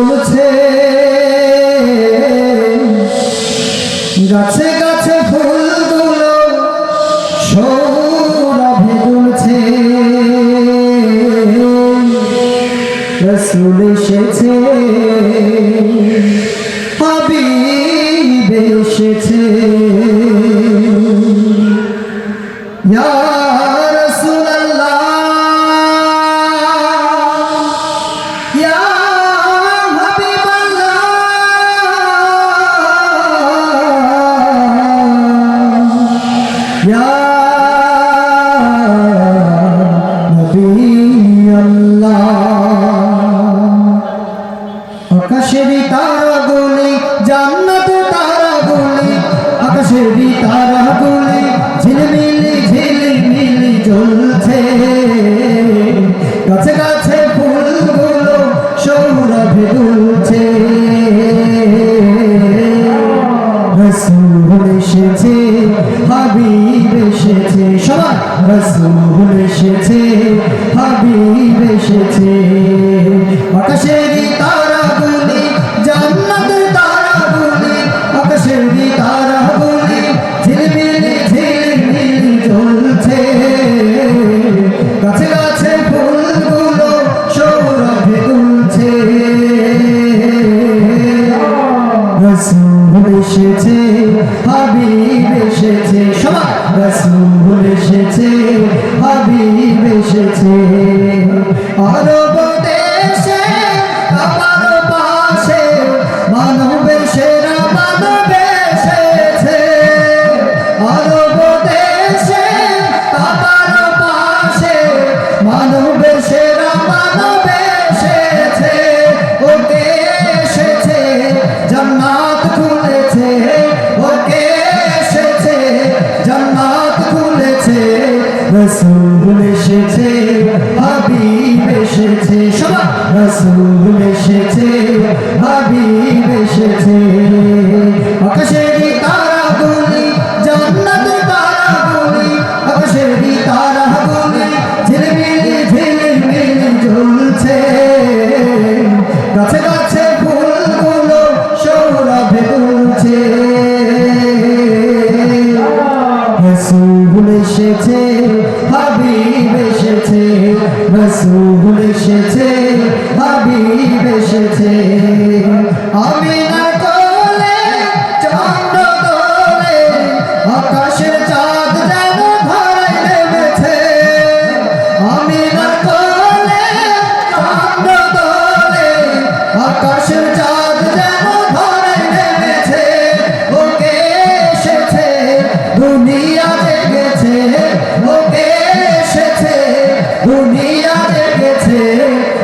দুলছে গাছে গাছে ফুলগুলো সৌরভে দুলছে রসুল এসেছে এসেছে। ইয়া আকাশের তারা গুলি জান্নাত তারা গুলি আকাশের তারা গুলি ঝিলমিলি ঝিলমিলি জ্বলছে। গাছে গাছে ফুলগুলো সৌরভে দুলছে। রসুল এসেছে। রসুল এসেছে হাবিব এসেছে। আকাশের এসেছে হাবিব এসেছে সবাই রসুল এসেছে হাবিব এসেছে। আরব রসুল এসেছে, হাবিব এসেছে রসুল এসেছে, হাবিব এসেছে আকাশের তারাগুলি জান্নাত তারাগুলি আকাশের তারাগুলি, ঝিলমিলি ঝিলমিলি জ্বলছে গাছে গাছে এসেছে হাবিব এসেছে রসুল এসেছে হাবিব এসেছে। আমি না চাঁদ যেন আমি না আকাশের